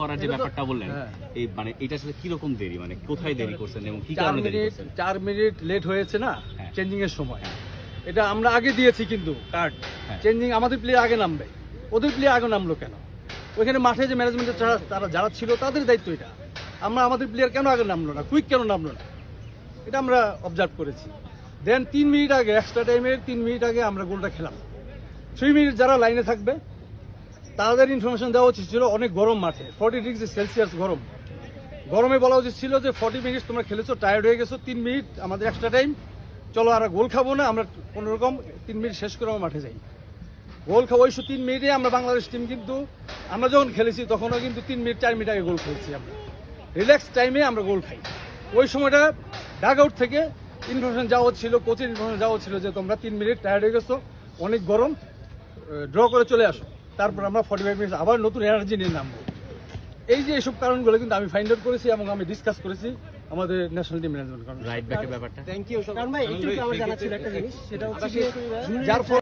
করার যে ব্যাপারটা বললেন হ্যাঁ। এই মানে এটা আসলে কীরকম দেরি? মানে কোথায় দেরি করছেন এবং কি কারণে দেরি করছেন? চার মিনিট লেট হয়েছে না হ্যাঁ। চেঞ্জিং এর সময়। এটা আমরা আগে দিয়েছি কিন্তু কার্ড হ্যাঁ। চেঞ্জিং আমাদের প্লেয়ার আগে নামবে। ওদের প্লেয়ার আগে নামলো কেন? ওইখানে মাঠে যে ম্যানেজমেন্টের যারা তারা যারা ছিল তাদের দায়িত্ব এটা। আমরা আমাদের প্লেয়ার কেন আগে নামলো না? কুইক কেন নামলো না? এটা আমরা অবজার্ভ করেছি। দেন তিন মিনিট আগে এক্সট্রা টাইমের তিন মিনিট আগে আমরা গোলটা খেলাম। থ্রি মিনিট যারা লাইনে থাকবে তাদের ইনফরমেশন দেওয়া উচিত ছিল অনেক গরম মাঠে ফর্টি ডিগ্রি সেলসিয়াস গরম। গরমে বলা উচিত ছিল যে ফর্টি মিনিট তোমরা খেলেছো টায়ার্ড হয়ে গেছো, তিন মিনিট আমাদের এক্সট্রা টাইম চলো আর গোল খাব না, আমরা কোনো রকম তিন মিনিট শেষ করে মাঠে যাই। গোল খাব ওই তিন মিনিটে আমরা বাংলাদেশ টিম কিন্তু, আমরা যখন খেলেছি তখনও কিন্তু তিন মিনিট চার মিনিট আগে গোল খেয়েছি আমরা। রিল্যাক্স টাইমে আমরা গোল খাই। ওই সময়টা ডাগ আউট থেকে ইনফরমেশন যাওয়া ছিল কোচের ইনফরমেশন যাওয়া ছিল যে তোমরা তিন মিনিট টায়ার্ড হয়ে গেছো, অনেক গরম ড্র করে চলে আসো। তারপর আমরা ফর্টি ফাইভ মিনিটস আবার নতুন এনার্জি নিয়ে নামবো। এই যে এইসব কারণগুলো কিন্তু আমি ফাইন্ড আউট করেছি এবং আমি ডিসকাস করেছি আমাদের ন্যাশনাল টিম ম্যানেজমেন্ট রাইট ব্যাকের ব্যাপারটা। কারণ ভাই একটু একটু আমার জানা ছিল একটা জিনিস সেটা হচ্ছে যে যার ফলে